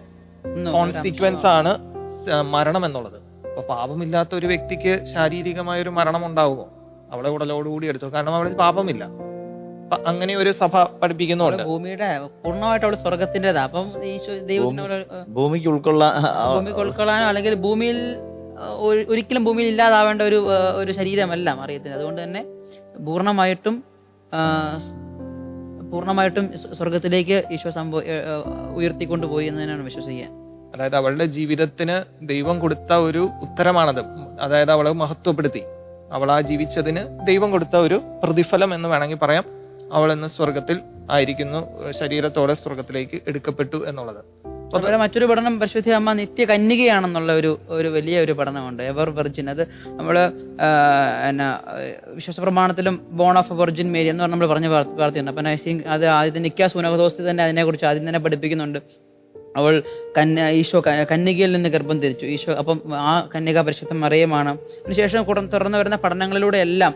Speaker 2: കോൺസിക്വൻസ് ആണ് മരണം എന്നുള്ളത്. അപ്പൊ പാപമില്ലാത്ത ഒരു വ്യക്തിക്ക് ശാരീരികമായ ഒരു മരണം ഉണ്ടാവുമോ അവളെ ഉടലോടുകൂടി എടുത്തു. കാരണം അവിടെ പാപമില്ല. അങ്ങനെ ഒരു സഭ പഠിപ്പിക്കുന്നുണ്ട്
Speaker 4: ഭൂമിയുടെ പൂർണമായിട്ട് അവൾ സ്വർഗത്തിന്റെതാ അപ്പം ഈശോ ദൈവത്തിനോട്
Speaker 1: ഭൂമിക്ക് ഉൾക്കൊള്ളാൻ
Speaker 4: ഭൂമിക്ക് ഉൾക്കൊള്ളാനോ അല്ലെങ്കിൽ ഭൂമിയിൽ ഒരിക്കലും ഭൂമിയിൽ ഇല്ലാതാവേണ്ട ഒരു ഒരു ശരീരമല്ല മറിയത്തിന്. അതുകൊണ്ട് തന്നെ പൂർണമായിട്ടും പൂർണമായിട്ടും സ്വർഗത്തിലേക്ക് ഈശോ സംഭവ ഉയർത്തിക്കൊണ്ടുപോയി എന്ന് തന്നെയാണ് വിശ്വസിക്കുക.
Speaker 2: അതായത് അവളുടെ ജീവിതത്തിന് ദൈവം കൊടുത്ത ഒരു ഉത്തരമാണത്. അതായത് അവളെ മഹത്വപ്പെടുത്തി. അവൾ ആ ജീവിച്ചതിന് ദൈവം കൊടുത്ത ഒരു പ്രതിഫലം എന്ന് വേണമെങ്കിൽ പറയാം. അവൾ ഇന്ന് സ്വർഗത്തിൽ ആയിരിക്കുന്നു. ശരീരത്തോടെ സ്വർഗത്തിലേക്ക് എടുക്കപ്പെട്ടു എന്നുള്ളത്.
Speaker 4: അതുപോലെ മറ്റൊരു പഠനം പരിശുദ്ധി അമ്മ നിത്യ കന്യകയാണെന്നുള്ള ഒരു ഒരു വലിയ ഒരു പഠനമുണ്ട്. എവർ വെർജിൻ അത് നമ്മൾ എന്നാ വിശ്വാസ പ്രമാണത്തിലും ബോൺ ഓഫ് വെർജിൻ മേരി എന്ന് പറഞ്ഞ് നമ്മൾ പറഞ്ഞു വാർത്തയുണ്ട് അപ്പം അത് ആദ്യത്തെ നിക്കാ സുനഹദോസ്തി തന്നെ അതിനെക്കുറിച്ച് ആദ്യം തന്നെ പഠിപ്പിക്കുന്നുണ്ട്. അവൾ കന്യ ഈശോ കന്യകയിൽ നിന്ന് ഗർഭം ധരിച്ചു. ഈശോ അപ്പം ആ കന്യക പരിശുദ്ധ മറിയമാണ്. അതിനുശേഷം തുറന്നു വരുന്ന പഠനങ്ങളിലൂടെ എല്ലാം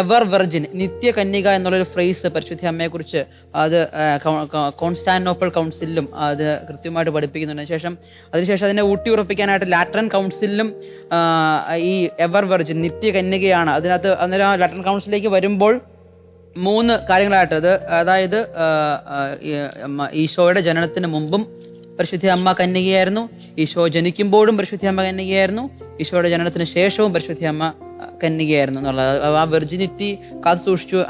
Speaker 4: എവർ വെർജിൻ നിത്യ കന്യക എന്നുള്ളൊരു ഫ്രേസ് പരിശുദ്ധി അമ്മയെക്കുറിച്ച് അത് കോൺസ്റ്റാന്റോപ്പൽ കൗൺസിലും അത് കൃത്യമായിട്ട് പഠിപ്പിക്കുന്നുണ്ട്. അതിനുശേഷം അതിനുശേഷം അതിനെ ഊട്ടി ഉറപ്പിക്കാനായിട്ട് ലാട്രൻ കൗൺസിലിലും ഈ എവർ വെർജിൻ നിത്യ കന്യകയാണ്. അതിനകത്ത് അന്നേരം ആ ലാറ്ററൻ കൗൺസിലേക്ക് വരുമ്പോൾ മൂന്ന് കാര്യങ്ങളായിട്ട് അത് അതായത് ഈശോയുടെ ജനനത്തിന് മുമ്പും പരിശുദ്ധ അമ്മ കന്യകയായിരുന്നു. ഈശോ ജനിക്കുമ്പോഴും പരിശുദ്ധ അമ്മ കന്യകയായിരുന്നു. ഈശോയുടെ ജനനത്തിന് ശേഷവും പരിശുദ്ധ അമ്മ കന്യകയായിരുന്നു എന്നുള്ളത്. ആ വെർജിനിറ്റി കാത്തു സൂക്ഷിച്ചു.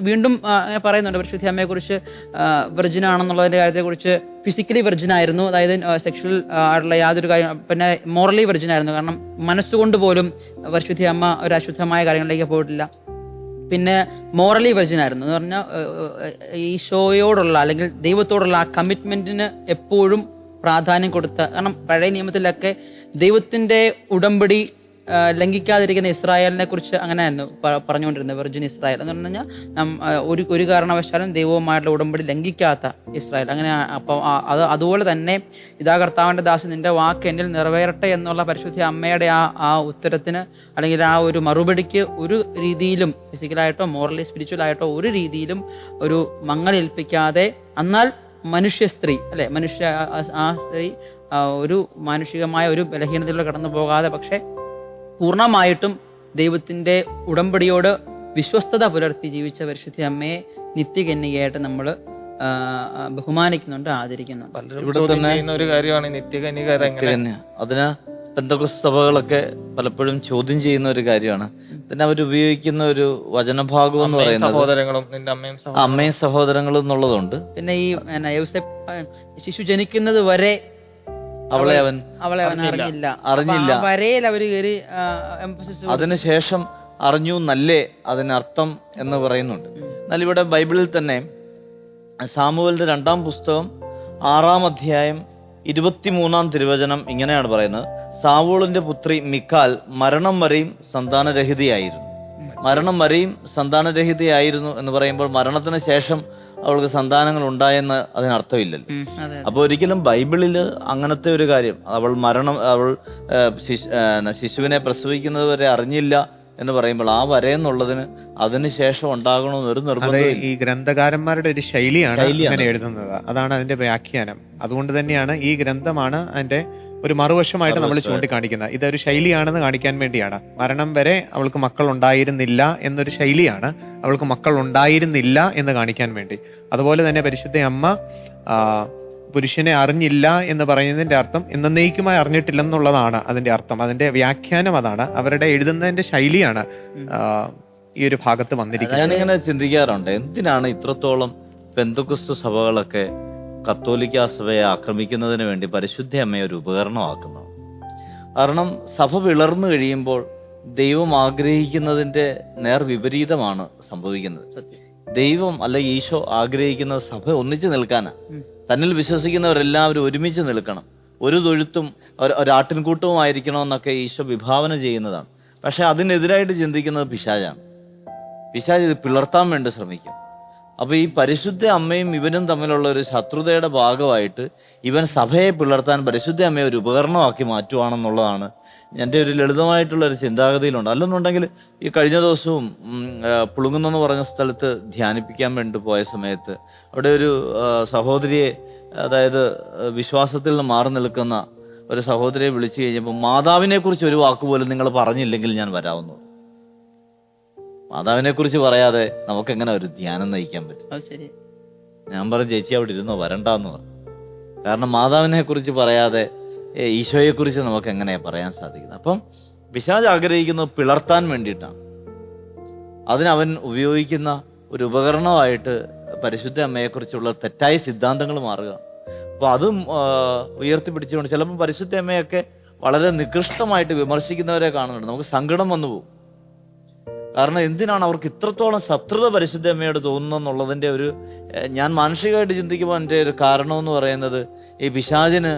Speaker 4: വീണ്ടും അങ്ങനെ പറയുന്നുണ്ട് പരിശുദ്ധ അമ്മയെക്കുറിച്ച്. വെർജിൻ ആണെന്നുള്ളതിന്റെ കാര്യത്തെക്കുറിച്ച്. ഫിസിക്കലി വെർജിൻ ആയിരുന്നു. അതായത് സെക്ഷൽ ആയിട്ടുള്ള യാതൊരു കാര്യം പിന്നെ മോറലി വെർജിൻ ആയിരുന്നു. കാരണം മനസ്സുകൊണ്ട് പോലും പരിശുദ്ധ അമ്മ ഒരു അശുദ്ധമായ കാര്യങ്ങളിലേക്ക് പോയിട്ടില്ല. പിന്നെ മോറലി വെർജിൻ ആയിരുന്നു. എന്ന് പറഞ്ഞാൽ ഈ ഷോയോടുള്ള അല്ലെങ്കിൽ ദൈവത്തോടുള്ള ആ കമ്മിറ്റ്മെന്റിന് എപ്പോഴും പ്രാധാന്യം കൊടുത്ത കാരണം പഴയ നിയമത്തിലൊക്കെ ദൈവത്തിന്റെ ഉടമ്പടി ലംഘിക്കാതിരിക്കുന്ന ഇസ്രായേലിനെ കുറിച്ച് അങ്ങനെയായിരുന്നു പറഞ്ഞുകൊണ്ടിരുന്നത്. വെർജിൻ ഇസ്രായേൽ എന്ന് പറഞ്ഞു കഴിഞ്ഞാൽ ഒരു ഒരു കാരണവശാലും ദൈവവുമായിട്ടുള്ള ഉടമ്പടി ലംഘിക്കാത്ത ഇസ്രായേൽ. അങ്ങനെ അപ്പോൾ അത് അതുപോലെ തന്നെ ഇതാ കർത്താവിന്റെ ദാസൻ നിന്റെ വാക്ക് എന്നിൽ നിറവേറട്ടെ എന്നുള്ള പരിശുദ്ധ അമ്മയുടെ ആ ആ ഉത്തരത്തിന് അല്ലെങ്കിൽ ആ ഒരു മറുപടിക്ക് ഒരു രീതിയിലും ഫിസിക്കലായിട്ടോ മോറലി സ്പിരിച്വലായിട്ടോ ഒരു രീതിയിലും ഒരു മങ്ങലേൽപ്പിക്കാതെ എന്നാൽ മനുഷ്യ സ്ത്രീ അല്ലെ? മനുഷ്യ ആ സ്ത്രീ ഒരു മാനുഷികമായ ഒരു ബലഹീനതയിലൂടെ കടന്നു പോകാതെ പക്ഷേ പൂർണമായിട്ടും ദൈവത്തിന്റെ ഉടമ്പടിയോട് വിശ്വസ്തത പുലർത്തി ജീവിച്ച പരിശുദ്ധ അമ്മയെ നിത്യകന്യകയായിട്ട് നമ്മൾ ബഹുമാനിക്കുന്നുണ്ട് ആദരിക്കുന്നുണ്ട്.
Speaker 2: ചെയ്യുന്ന ഒരു കാര്യമാണ് നിത്യകന്യക
Speaker 1: അതിന് സഭകളൊക്കെ പലപ്പോഴും ചോദ്യം ചെയ്യുന്ന ഒരു കാര്യമാണ്. പിന്നെ അവരുപയോഗിക്കുന്ന ഒരു വചനഭാഗം എന്ന് പറയുന്നത്
Speaker 2: സഹോദരങ്ങളും നിന്റെ അമ്മയും സഹോദരങ്ങളും.
Speaker 1: എന്നുള്ളതുണ്ട്.
Speaker 4: പിന്നെ ഈ ശിശു ജനിക്കുന്നത് വരെ
Speaker 1: അവളെ അവൻ
Speaker 4: അവളെ അവൻ അറിഞ്ഞില്ല.
Speaker 1: അറിഞ്ഞില്ല.
Speaker 4: വരയിൽ അവർ കയറി എംഫസിസ്
Speaker 1: അതിനുശേഷം അറിഞ്ഞു നല്ലേ അതിനർത്ഥം എന്ന് പറയുന്നുണ്ട്. എന്നാൽ ഇവിടെ ബൈബിളിൽ തന്നെ സാമുവലിന്റെ രണ്ടാം പുസ്തകം ആറാം അധ്യായം ഇരുപത്തിമൂന്നാം തിരുവചനം ഇങ്ങനെയാണ് പറയുന്നത്. സാവൂളിന്റെ പുത്രി മിക്കാൽ മരണം വരെയും സന്താനരഹിതയായിരുന്നു. മരണം വരെയും സന്താനരഹിതയായിരുന്നു എന്ന് പറയുമ്പോൾ മരണത്തിന് ശേഷം അവൾക്ക് സന്താനങ്ങൾ ഉണ്ടായെന്ന് അതിനർത്ഥമില്ലല്ലോ.
Speaker 4: അപ്പൊ
Speaker 1: അപ്പോൾ ഒരിക്കലും ബൈബിളിൽ അങ്ങനത്തെ ഒരു കാര്യം അവൾ മരണം അവൾ ശിശുവിനെ പ്രസവിക്കുന്നത് വരെ അറിഞ്ഞില്ല എന്ന് പറയുമ്പോൾ ആ വരെയെന്നുള്ളതിന് അതിനുശേഷം ഉണ്ടാകണമെന്ന് ഒരു നിർബന്ധം
Speaker 3: ഈ ഗ്രന്ഥകാരന്മാരുടെ ഒരു ശൈലിയാണ്. ഇങ്ങനെ എഴുതുന്നത്. അതാണ് അതിന്റെ വ്യാഖ്യാനം. അതുകൊണ്ട് തന്നെയാണ് ഈ ഗ്രന്ഥമാണ് അതിന്റെ ഒരു മറുവശമായിട്ട് നമ്മൾ ചൂണ്ടിക്കാണിക്കുന്നത്. ഇതൊരു ശൈലിയാണെന്ന് കാണിക്കാൻ വേണ്ടിയാണ്. മരണം വരെ അവൾക്ക് മക്കൾ ഉണ്ടായിരുന്നില്ല എന്നൊരു ശൈലിയാണ് അവൾക്ക് മക്കൾ ഉണ്ടായിരുന്നില്ല എന്ന് കാണിക്കാൻ വേണ്ടി. അതുപോലെ തന്നെ പരിശുദ്ധ അമ്മ പുരുഷനെ അറിഞ്ഞില്ല എന്ന് പറയുന്നതിന്റെ അർത്ഥം എന്നേക്കുമായി അറിഞ്ഞിട്ടില്ലെന്നുള്ളതാണ് അതിന്റെ അർത്ഥം. അതിന്റെ വ്യാഖ്യാനം അതാണ്. അവരുടെ എഴുതുന്നതിന്റെ ശൈലിയാണ് ഈ ഒരു ഭാഗത്ത് വന്നിരിക്കുന്നത്.
Speaker 1: ഞാനിങ്ങനെ ചിന്തിക്കാറുണ്ട്. എന്തിനാണ് ഇത്രത്തോളം പെന്തുക്രിസ്തു സഭകളൊക്കെ കത്തോലിക്ക സഭയെ ആക്രമിക്കുന്നതിന് വേണ്ടി പരിശുദ്ധ അമ്മയെ ഒരു ഉപകരണമാക്കുന്നത് കാരണം സഭ വിളർന്നു കഴിയുമ്പോൾ ദൈവം ആഗ്രഹിക്കുന്നതിന്റെ നേർ വിപരീതമാണ് സംഭവിക്കുന്നത്. ദൈവം അല്ല ഈശോ ആഗ്രഹിക്കുന്ന സഭ ഒന്നിച്ചു നിൽക്കാനാണ് തന്നിൽ വിശ്വസിക്കുന്നവരെല്ലാവരും ഒരുമിച്ച് നിൽക്കണം. ഒരു തൊഴുത്തും ഒരു- ഒരാട്ടിൻകൂട്ടവും ആയിരിക്കണമെന്നൊക്കെ ഈശോ വിഭാവന ചെയ്യുന്നതാണ്. പക്ഷെ അതിനെതിരായിട്ട് ചിന്തിക്കുന്നത് പിശാജാണ് പിശാജ് ഇത് പിളർത്താൻ വേണ്ടി ശ്രമിക്കും. അപ്പൊ ഈ പരിശുദ്ധ അമ്മയും ഇവനും തമ്മിലുള്ള ഒരു ശത്രുതയുടെ ഭാഗമായിട്ട് ഇവൻ സഭയെ പിളർത്താൻ പരിശുദ്ധ അമ്മയെ ഒരു ഉപകരണമാക്കി മാറ്റുവാണെന്നുള്ളതാണ് എന്റെ ഒരു ലളിതമായിട്ടുള്ള ഒരു ചിന്താഗതിയിലുണ്ട്. അല്ലെന്നുണ്ടെങ്കിൽ ഈ കഴിഞ്ഞ ദിവസവും പുളുങ്ങുന്നെന്ന് പറഞ്ഞ സ്ഥലത്ത് ധ്യാനിപ്പിക്കാൻ വേണ്ടി പോയ സമയത്ത് അവിടെ ഒരു സഹോദരിയെ അതായത് വിശ്വാസത്തിൽ നിന്ന് മാറി നിൽക്കുന്ന ഒരു സഹോദരിയെ വിളിച്ചു കഴിഞ്ഞപ്പോൾ മാതാവിനെ കുറിച്ച് ഒരു വാക്കുപോലും നിങ്ങൾ പറഞ്ഞില്ലെങ്കിൽ ഞാൻ വരാവുന്നു. മാതാവിനെ കുറിച്ച് പറയാതെ നമുക്ക് എങ്ങനെ ഒരു ധ്യാനം നയിക്കാൻ പറ്റും? ഞാൻ പറഞ്ഞ ചേച്ചി അവിടെ ഇരുന്നോ? വരണ്ടെന്ന് പറഞ്ഞു. കാരണം മാതാവിനെ കുറിച്ച് പറയാതെ ഈശോയെ കുറിച്ച് നമുക്ക് എങ്ങനെ പറയാൻ സാധിക്കുന്നത്? അപ്പം പിശാജ് ആഗ്രഹിക്കുന്നത് പിളർത്താൻ വേണ്ടിയിട്ടാണ്. അതിനവൻ ഉപയോഗിക്കുന്ന ഒരു ഉപകരണമായിട്ട് പരിശുദ്ധ അമ്മയെക്കുറിച്ചുള്ള തെറ്റായ സിദ്ധാന്തങ്ങൾ മാറുക. അപ്പോൾ അതും ഉയർത്തിപ്പിടിച്ചുകൊണ്ട് ചിലപ്പോൾ പരിശുദ്ധ അമ്മയൊക്കെ വളരെ നികൃഷ്ടമായിട്ട് വിമർശിക്കുന്നവരെ കാണുന്നുണ്ട്. നമുക്ക് സങ്കടം വന്നു പോകും. കാരണം എന്തിനാണ് അവർക്ക് ഇത്രത്തോളം ശത്രുത പരിശുദ്ധ അമ്മയോട് തോന്നുന്നതെന്നുള്ളതിന്റെ ഒരു ഞാൻ മാനസികമായിട്ട് ചിന്തിക്കുമ്പോൾ എന്റെ ഒരു കാരണമെന്ന് പറയുന്നത് ഈ പിശാചിന്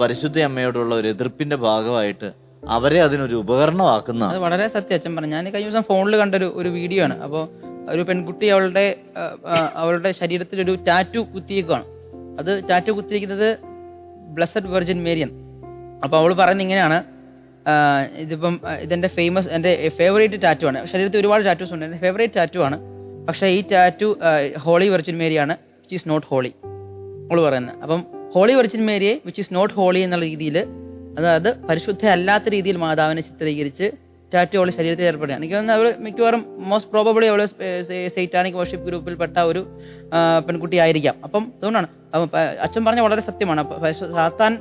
Speaker 1: പരിശുദ്ധ അമ്മയോടുള്ള ഒരു എതിർപ്പിന്റെ ഭാഗമായിട്ട് അവരെ അതിനൊരു ഉപകരണമാക്കുന്ന
Speaker 4: അത് വളരെ സത്യം. അച്ഛൻ പറഞ്ഞു ഞാൻ കഴിഞ്ഞ ദിവസം ഫോണിൽ കണ്ടൊരു ഒരു വീഡിയോ ആണ്. അപ്പോൾ ഒരു പെൺകുട്ടി അവളുടെ അവളുടെ ശരീരത്തിൽ ഒരു ടാറ്റു കുത്തിയേക്കുവാണ്. അത് ടാറ്റു കുത്തിയിരിക്കുന്നത് ബ്ലസഡ് വെർജിൻ മേരിയൻ. അപ്പോൾ അവൾ പറയുന്നത് ഇങ്ങനെയാണ് ഇതിപ്പം ഇതെന്റെ ഫേമസ് എന്റെ ഫേവറേറ്റ് ടാറ്റു ആണ്. ശരീരത്തിൽ ഒരുപാട് ടാറ്റൂസ് ഉണ്ട്. എന്റെ ഫേവറേറ്റ് ടാറ്റു ആണ്. പക്ഷേ ഈ ടാറ്റു ഹോളി വെർജിൻ മേരിയാണ് വിച്ച് ഈസ് നോട്ട് ഹോളി അവൾ പറയുന്നത്. അപ്പം ഹോളി വെർജിൻ മേരിയെ വിച്ച് ഈസ് നോട്ട് ഹോളി എന്നുള്ള രീതിയിൽ അതായത് പരിശുദ്ധ അല്ലാത്ത രീതിയിൽ മാതാവിനെ ചിത്രീകരിച്ച് ടാറ്റു അവൾ ശരീരത്തിൽ ഏർപ്പെടുകയാണ്. എനിക്ക് തന്നെ അവൾ മിക്കവാറും മോസ്റ്റ് പ്രോബബിളി അവൾ സെയ്റ്റാനിക് വർഷിപ്പ് ഗ്രൂപ്പിൽപ്പെട്ട ഒരു പെൺകുട്ടിയായിരിക്കാം. അപ്പം അതുകൊണ്ടാണ് അച്ഛൻ പറഞ്ഞ വളരെ സത്യമാണ്. സാത്താൻ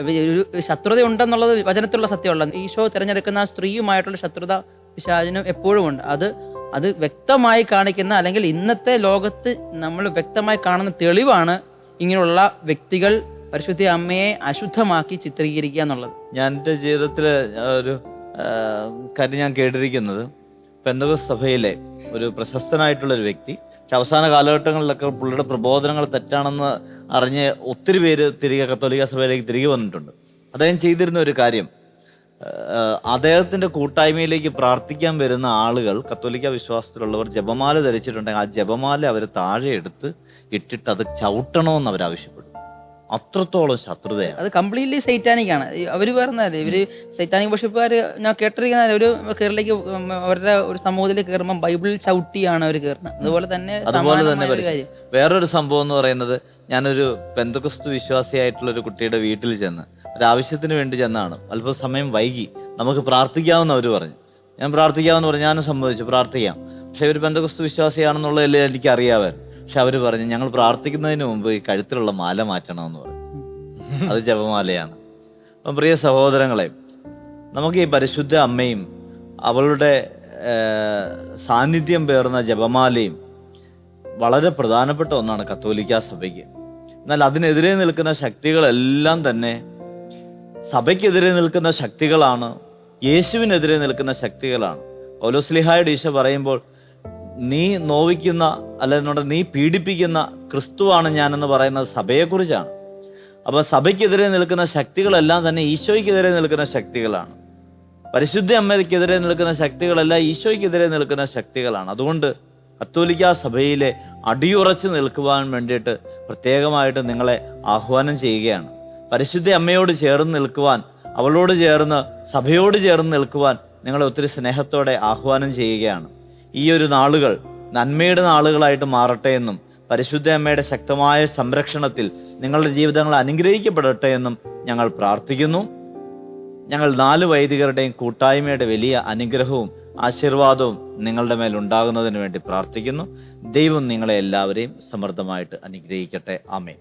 Speaker 4: ഒരു ശത്രുത ഉണ്ടെന്നുള്ളത് വചനത്തിലുള്ള സത്യമുള്ള ഈശോ തിരഞ്ഞെടുക്കുന്ന ആ സ്ത്രീയുമായിട്ടുള്ള ശത്രുത പിശാചിനും എപ്പോഴും ഉണ്ട്. അത് അത് വ്യക്തമായി കാണിക്കുന്ന അല്ലെങ്കിൽ ഇന്നത്തെ ലോകത്ത് നമ്മൾ വ്യക്തമായി കാണുന്ന തെളിവാണ് ഇങ്ങനെയുള്ള വ്യക്തികൾ പരിശുദ്ധ അമ്മയെ അശുദ്ധമാക്കി ചിത്രീകരിക്കുക എന്നുള്ളത്.
Speaker 1: ഞാൻ എന്റെ ജീവിതത്തിൽ ഒരു കാര്യം ഞാൻ കേട്ടിരിക്കുന്നത്. പെന്തക സഭയിലെ ഒരു പ്രശസ്തനായിട്ടുള്ള ഒരു വ്യക്തി അവസാന കാലഘട്ടങ്ങളിലൊക്കെ പുള്ളിയുടെ പ്രബോധനങ്ങൾ തെറ്റാണെന്ന് അറിഞ്ഞ് ഒത്തിരി പേര് തിരികെ കത്തോലിക്ക സഭയിലേക്ക് തിരികെ വന്നിട്ടുണ്ട്. അദ്ദേഹം ചെയ്തിരുന്ന ഒരു കാര്യം അദ്ദേഹത്തിന്റെ കൂട്ടായ്മയിലേക്ക് പ്രാർത്ഥിക്കാൻ വരുന്ന ആളുകൾ കത്തോലിക്ക വിശ്വാസത്തിലുള്ളവർ ജപമാല ധരിച്ചിട്ടുണ്ടെങ്കിൽ ആ ജപമാല അവർ താഴെ എടുത്ത് ഇട്ടിട്ട് അത് ചവിട്ടണമെന്ന് അവർ ആവശ്യപ്പെടും അത്രത്തോളം ശത്രുതയാണ്.
Speaker 4: അത് കംപ്ലീറ്റ്ലി സൈറ്റാനിക് ആണ്. അവർ പറഞ്ഞല്ലേ ഇവർ സൈറ്റാനിക് വർഷിപ്പുകാർ ഞാൻ കേട്ടിരിക്കുന്ന ഒരു ഉം അവരുടെ ഒരു സമൂഹത്തിൽ കയറുമ്പോൾ ബൈബിളിൽ ചവിട്ടിയാണ് അവർ കയറുന്നത് അതുപോലെ തന്നെ
Speaker 1: അതുപോലെ തന്നെ വേറൊരു സംഭവം എന്ന് പറയുന്നത് ഞാനൊരു പെന്തകുസ്തു വിശ്വാസിയായിട്ടുള്ള ഒരു കുട്ടിയുടെ വീട്ടിൽ ചെന്ന് ഒരു ആവശ്യത്തിന് വേണ്ടി ചെന്നാണ്. അല്പസമയം വൈകി. നമുക്ക് പ്രാർത്ഥിക്കാമെന്ന് അവർ പറഞ്ഞു. ഞാൻ പ്രാർത്ഥിക്കാമെന്ന് പറഞ്ഞു. ഞാനും സമ്മതിച്ചു. പ്രാർത്ഥിക്കാം. പക്ഷെ ഒരു ബന്ധക്രിസ്തു വിശ്വാസിയാണെന്നുള്ളതല്ലേ എനിക്ക് അറിയാമായിരുന്നു പക്ഷെ അവർ പറഞ്ഞു ഞങ്ങൾ പ്രാർത്ഥിക്കുന്നതിന് മുമ്പ് ഈ കഴുത്തിലുള്ള മാല മാറ്റണമെന്ന് പറഞ്ഞു. അത് ജപമാലയാണ്. അപ്പം പ്രിയ സഹോദരങ്ങളെ നമുക്ക് ഈ പരിശുദ്ധ അമ്മയും അവളുടെ സാന്നിധ്യം പേർന്ന ജപമാലയും വളരെ പ്രധാനപ്പെട്ട ഒന്നാണ് കത്തോലിക്ക സഭയ്ക്ക്. എന്നാൽ അതിനെതിരെ നിൽക്കുന്ന ശക്തികളെല്ലാം തന്നെ സഭയ്ക്കെതിരെ നിൽക്കുന്ന ശക്തികളാണ് യേശുവിനെതിരെ നിൽക്കുന്ന ശക്തികളാണ്. ഓലോസ്ലിഹായുടെ ഈശ പറയുമ്പോൾ നീ നോവിക്കുന്ന അല്ലെന്നുണ്ട് നീ പീഡിപ്പിക്കുന്ന ക്രിസ്തുവാണ് ഞാനെന്ന് പറയുന്നത് സഭയെക്കുറിച്ചാണ്. അപ്പോൾ സഭയ്ക്കെതിരെ നിൽക്കുന്ന ശക്തികളെല്ലാം തന്നെ ഈശോയ്ക്കെതിരെ നിൽക്കുന്ന ശക്തികളാണ്. പരിശുദ്ധ അമ്മയ്ക്കെതിരെ നിൽക്കുന്ന ശക്തികളെല്ലാം ഈശോയ്ക്കെതിരെ നിൽക്കുന്ന ശക്തികളാണ്. അതുകൊണ്ട് കത്തോലിക്ക സഭയിലെ അടിയുറച്ച് നിൽക്കുവാൻ വേണ്ടിയിട്ട് പ്രത്യേകമായിട്ട് നിങ്ങളെ ആഹ്വാനം ചെയ്യുകയാണ്. പരിശുദ്ധ അമ്മയോട് ചേർന്ന് നിൽക്കുവാൻ അവളോട് ചേർന്ന് സഭയോട് ചേർന്ന് നിൽക്കുവാൻ നിങ്ങളെ ഒത്തിരി സ്നേഹത്തോടെ ആഹ്വാനം ചെയ്യുകയാണ്. ഈ ഒരു നാളുകൾ നന്മയുടെ നാളുകളായിട്ട് മാറട്ടെ എന്നും പരിശുദ്ധ അമ്മയുടെ ശക്തമായ സംരക്ഷണത്തിൽ നിങ്ങളുടെ ജീവിതങ്ങൾ അനുഗ്രഹിക്കപ്പെടട്ടെ എന്നും ഞങ്ങൾ പ്രാർത്ഥിക്കുന്നു. ഞങ്ങൾ നാല് വൈദികരുടെയും കൂട്ടായ്മയുടെ വലിയ അനുഗ്രഹവും ആശീർവാദവും നിങ്ങളുടെ മേൽ ഉണ്ടാകുന്നതിന് വേണ്ടി പ്രാർത്ഥിക്കുന്നു. ദൈവം നിങ്ങളെ എല്ലാവരെയും സമൃദ്ധമായിട്ട് അനുഗ്രഹിക്കട്ടെ. ആമേ